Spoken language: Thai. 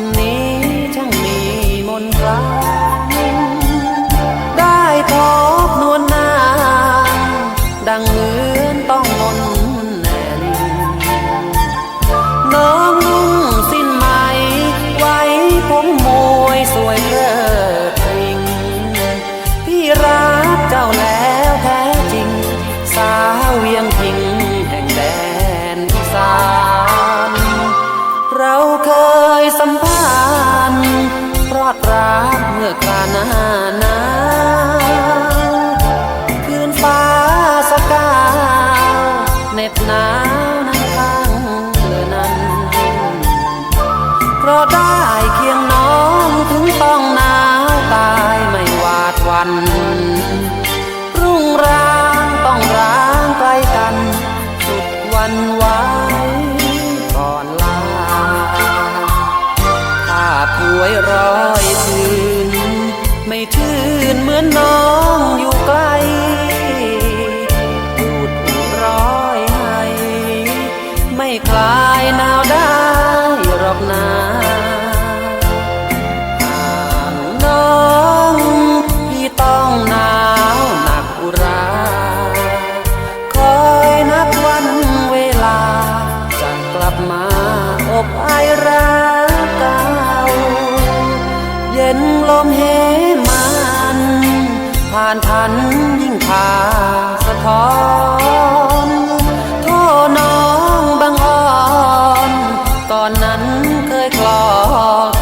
นนี้ช่างมีมนคลาได้พบนวลนางดังเงือนต้องมนแน่นน้องนุ่งสิ้นไหมไว้ผมมวยสวยเลิศริงพี่รักเจ้าแล้วแท้จริง สาวเวียงพิง วันรุ่งรางต้องร้างไกลกัน สุดวันไหว้ก่อนลาถ้าถวยร้อยชื่นไม่ชื่นเหมือนน้องอยู่ใกล้ เป็นลมเหมันผ่านพันยิ่งพาสะท้อนโทษน้องบางอ่อน ตอนนั้นเคยคลอก